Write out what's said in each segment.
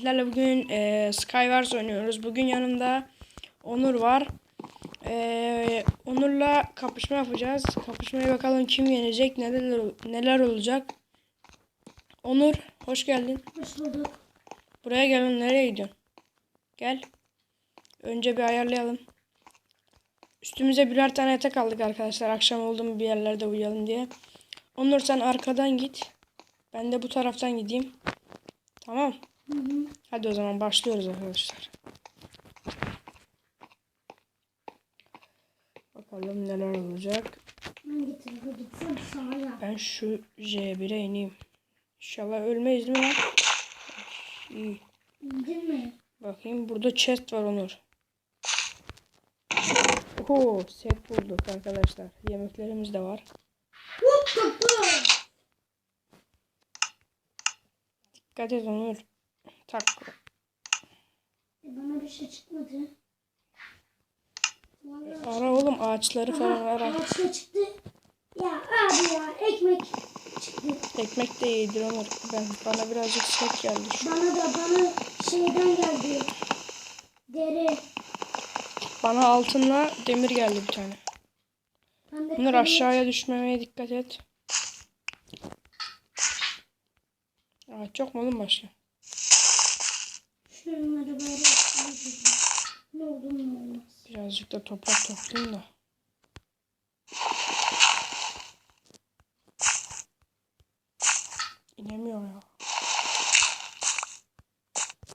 Sizlerle bugün e, Skywars oynuyoruz. Bugün yanımda Onur var. E, Onur'la kapışma yapacağız. Kapışmaya bakalım kim yenecek, neler neler olacak. Onur, hoş geldin. Hoş bulduk. Buraya gel. oğlum, Nereye gidiyorsun? Gel. Önce bir ayarlayalım. Üstümüze birer tane yatak aldık arkadaşlar. Akşam oldu mu bir yerlerde uyuyalım diye. Onur sen arkadan git. Ben de bu taraftan gideyim. Tamam. Hı hı. Hadi o zaman başlıyoruz arkadaşlar. Bakalım neler olacak. Ben şu J1'e ineyim. İnşallah ölmeyiz değil mi lan? İyi. Mi? Bakayım burada chest var Onur. Oho set bulduk arkadaşlar. Yemeklerimiz de var. Dikkat et Onur. Tak. E, bana bir şey çıkmadı. Vallahi Ara oğlum ağaçları falan ara. ağaçta çıktı. Ya abi ya ekmek çıktı. Ekmek de yedir Onur. Ben, bana birazcık set geldi. Şu. Bana da bana şeyden geldi. Deri. Bana altınla demir geldi bir tane. Ben de Onur kılıç. aşağıya düşmemeye dikkat et. Aa, çok mu oğlum başka? Şunları böyle. Ne oldu ne olmaz. Birazcık da toprak toplayayım da. İnemiyor ya.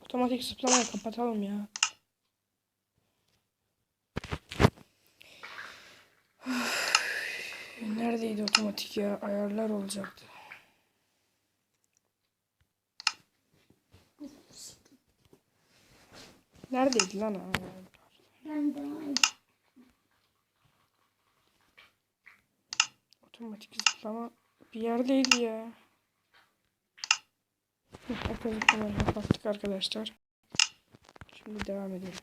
Otomatik zıplamayı kapatalım ya. Neredeydi otomatik ya? Ayarlar olacaktı. Neredeydi lan? Ben de. Otomatik zıplama bir yerdeydi ya. Oto zıplamayı kapattık arkadaşlar. Şimdi devam edelim.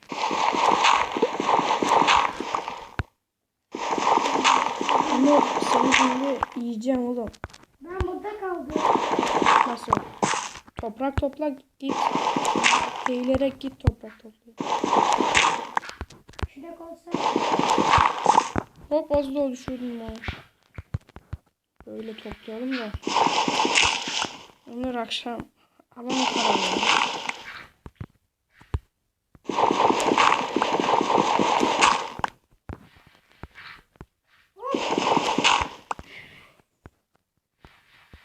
Ama seni şimdi yiyeceğim oğlum. Ben burada kaldım. Nasıl? Toprak topla git. Eğilerek git toprak topla. Şurada olsa Hop az da düşürdüm ya. Böyle toplayalım da. Onları akşam hava mı kararıyor?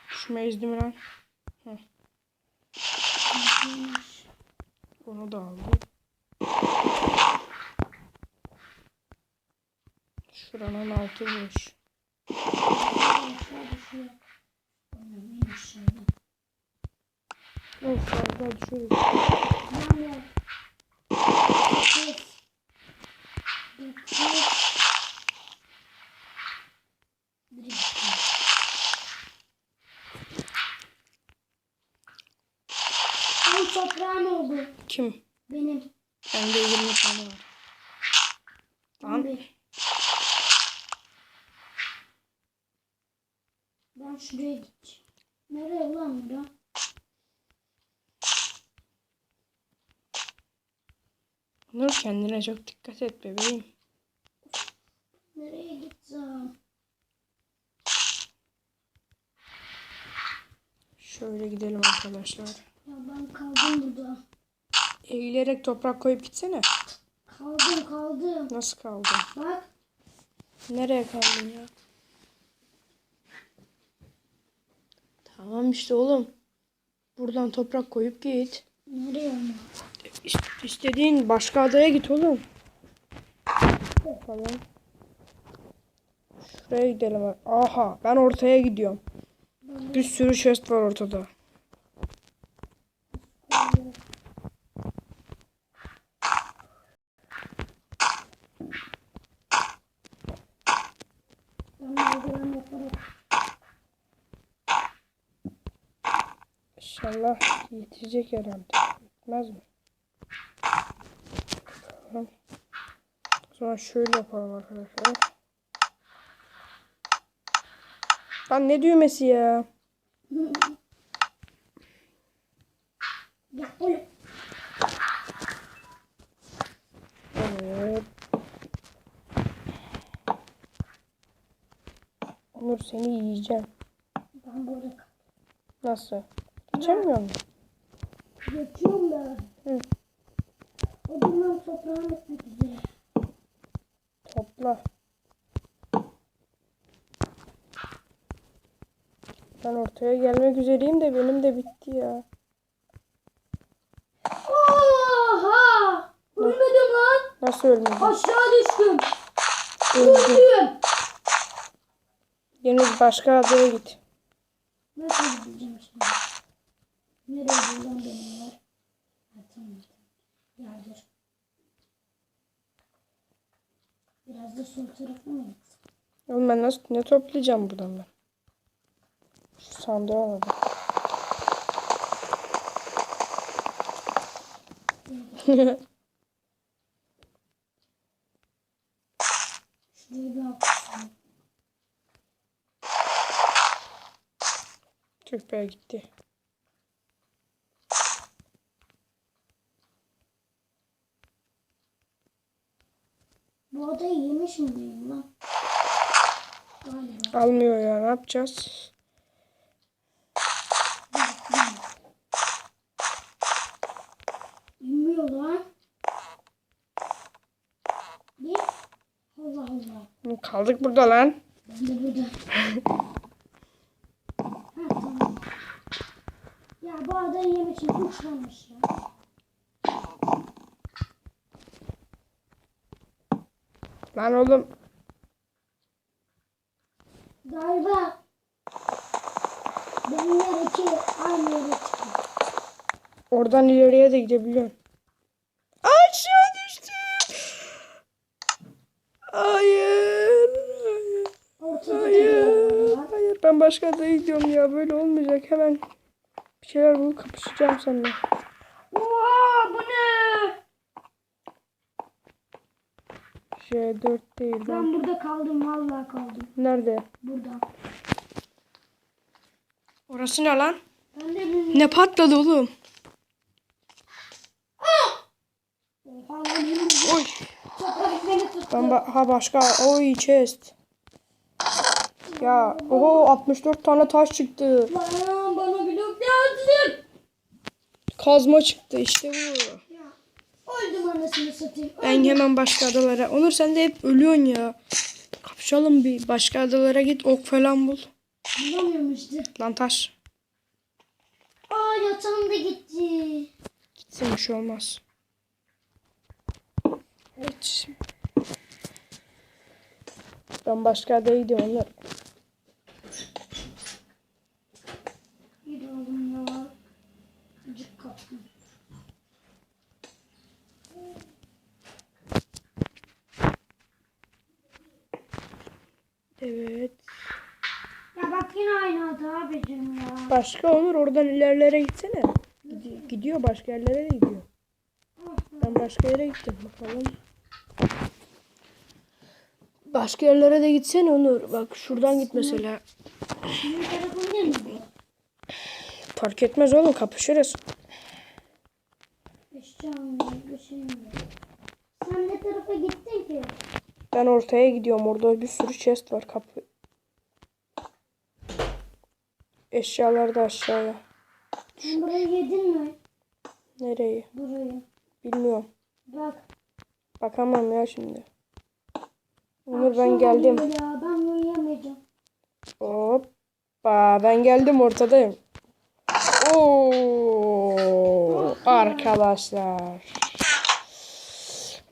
Düşme izdi mi lan? Heh. Onu da aldım. Şuranın altı boş. aşağı düşüyor. Oynamayın Kim? benim. Bende 20 tane var. Bir. Ben şuraya gideceğim. Nereye lan bura? Nur kendine çok dikkat et bebeğim. Nereye gideceğim? Şöyle gidelim arkadaşlar. Ya ben kaldım burada. Eğilerek toprak koyup gitsene. Kaldım kaldım. Nasıl kaldın? Bak Nereye kaldın ya? Tamam işte oğlum. Buradan toprak koyup git. nereye ama? İst- istediğin başka adaya git oğlum. Bakalım. Şuraya gidelim. Aha ben ortaya gidiyorum. Bir sürü chest var ortada. İnşallah yetecek herhalde. Yetmez mi? Tamam. O zaman şöyle yapalım arkadaşlar. Lan ne düğmesi ya? Evet. Onur seni yiyeceğim. Ben burada Nasıl? Geçemiyor musun? Geçiyorum ben. Hı. Odundan toprağın etmek üzere. Topla. Ben ortaya gelmek üzereyim de benim de bitti ya. Oha! Ölmedim lan. Nasıl ölmedin? Aşağı düştüm. Öldüm. Deniz başka adaya git. Nasıl? Nereye buldum benim var? Ha, tamam. Gel dur. Biraz da sol tarafa mı gitsin? Oğlum ben nasıl ne toplayacağım buradan ben? Şu sandığı alalım. Şuraya bir haklısın. Gitti. Bu odayı yemiş miyim lan? Galiba. Almıyor ya ne yapacağız? Bilmiyor lan. Ne? Allah Allah. Kaldık burada lan. Ben de burada. ha tamam. Ya bu adayı yemişim. Uçmamış ya. Lan oğlum. Galiba benim yer iki aynı yere çıkıyor. Oradan ileriye de gidebiliyorsun. Aşağı düştüm. Hayır. Hayır. Ortada Hayır. Hayır. Ben başka adaya gidiyorum ya. Böyle olmayacak. Hemen bir şeyler bulup kapışacağım seninle. Oha bu ne? J4 değil. Ben... Burada kaldım vallahi kaldım. Nerede? Burada. Orası ne lan? Ben de bilmiyorum. Ne patladı oğlum? Oha lan benim Oy. tuttu. Ben ba- ha başka. Oy chest. Ya oho 64 tane taş çıktı. Lan bana blok lazım. Kazma çıktı işte bu. Anasını satayım. Ben hemen başka adalara. Onur sen de hep ölüyorsun ya. Kapışalım bir. Başka adalara git ok falan bul. Bulamıyorum işte. Lan taş. Aa yatağım da gitti. Gitsin bir şey olmaz. Evet. Ben başka adaya gidiyorum. Yürü oğlum ya. Evet. Ya bak yine aynı adı abicim ya. Başka Onur oradan ilerlere gitsene. Gidi- Gidiyor başka yerlere de gidiyor. Ben başka yere gittim bakalım. Başka yerlere de gitsene Onur. Bak şuradan git mesela. Senin tarafın değil mi bu? Fark etmez oğlum kapışırız. Bir. Sen ne tarafa gittin ki? Ben ortaya gidiyorum. Orada bir sürü chest var kapı. Eşyalar da aşağıya. Sen burayı yedin mi? Nereye? Burayı. Bilmiyorum. Bak. Bakamam ya şimdi. Onur ben geldim. Ya, ben uyuyamayacağım. Hoppa ben geldim ortadayım. Oo arkadaşlar.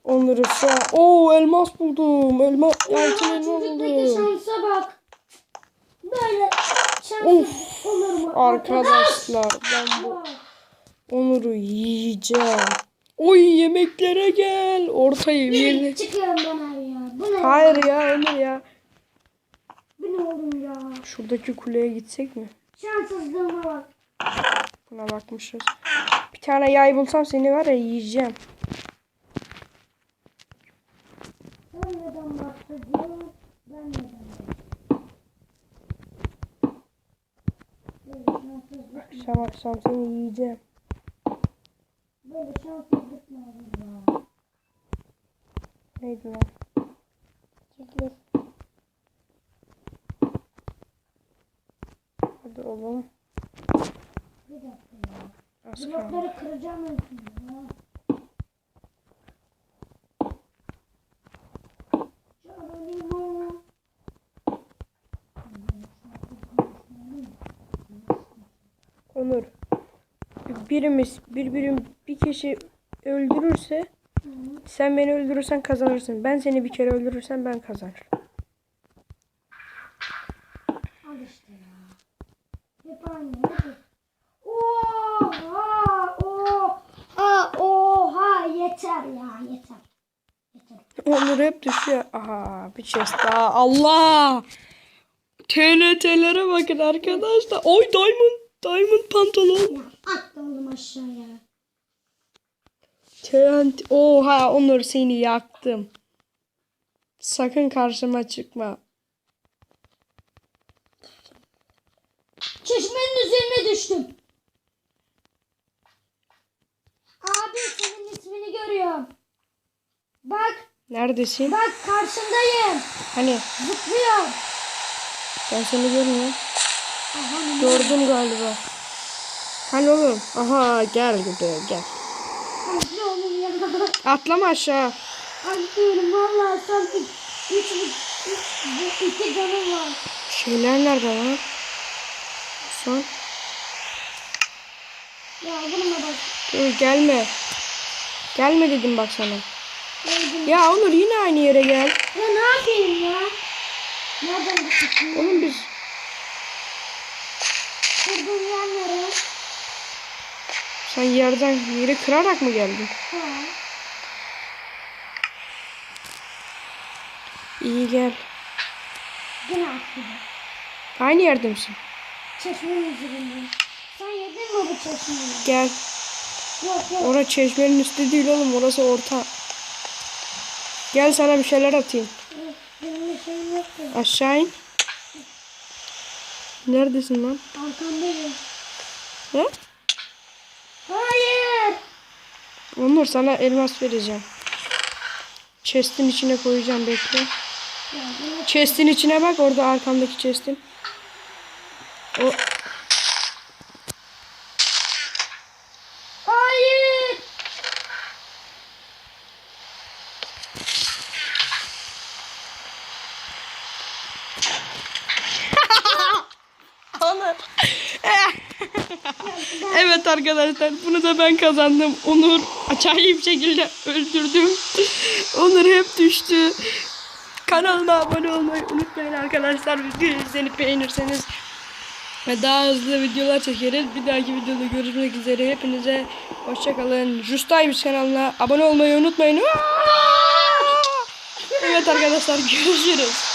Onur'u şu an... Oo elmas buldum. Elma, altın elma buldum. şansa bak. Böyle Of? Arkadaşlar ben bu. Onur'u yiyeceğim. Oy yemeklere gel. Ortayı Yürü, yemek. Çıkıyorum ben abi ya. Bu ne? Hayır ya Onur ya. Bu ne oğlum ya? Şuradaki kuleye gitsek mi? Şanssızlığıma bak. Buna bakmışız. Bir tane yay bulsam seni var ya yiyeceğim. Sen neden bahsediyorsun? Ben neden Akşam akşam seni yiyeceğim. böyle şanssızlık mı olur ya? Neydi lan? Çekil. Hadi oğlum. Bir dakika ya. Az kaldı. Blokları kıracağım ben şimdi ya. Geronimo. Onur. Birimiz bir birim bir kişi öldürürse Hı. sen beni öldürürsen kazanırsın. Ben seni bir kere öldürürsem ben kazanırım. Al işte ya. Hep aynı. Hep. Oha! Oha! Oha! Yeter ya. Yeter. Yeter. Onur hep düşüyor. Aha bir chest daha. Allah! TNT'lere bakın arkadaşlar. Oy diamond. Diamond pantolon. Ya at da oğlum aşağıya. TNT. Oha Onur seni yaktım. Sakın karşıma çıkma. Çeşmenin üzerine düştüm. Abi senin ismini görüyorum. Bak, Neredesin? bak karşındayım. Hani Zıplıyor. ben seni görmüyorum. Ne? Gördüm galiba. Hani oğlum? Aha gel buraya gel. Hadi oğlum ya. Atlama aşağı. Anlıyorum valla son üç, üç, iki canım var. Şeyler nerede lan? Son. Ya bununla bak. Dur gelme. Gelme dedim bak sana. Ya Onur yine aynı yere gel. Ya ne yapayım ya? Nereden düştün? Oğlum biz Kırdığım yerlere. Sen yerden yeri kırarak mı geldin? Ha. İyi gel. Yine attım. Aynı yerde misin? Çeşmenin üzerinde. Sen yedin mi bu çeşmeyi? Gel. Yok yok. Orası çeşmenin üstü değil oğlum. Orası orta. Gel sana bir şeyler atayım. Yok, Benim bir şeyim yok ki. Aşağı in. Neredesin lan? Arkandayım. He? Hayır. Onur sana elmas vereceğim. Chest'in içine koyacağım bekle. Chest'in içine bak orada arkandaki chest'in. O Hayır. Onur. evet arkadaşlar bunu da ben kazandım. Onur acayip şekilde öldürdüm. Onur hep düştü. Kanalıma abone olmayı unutmayın arkadaşlar. Videoyu izlenip beğenirseniz ve daha hızlı videolar çekeriz. Bir dahaki videoda görüşmek üzere. Hepinize hoşçakalın. Justaymış kanalına abone olmayı unutmayın. Evet arkadaşlar görüşürüz.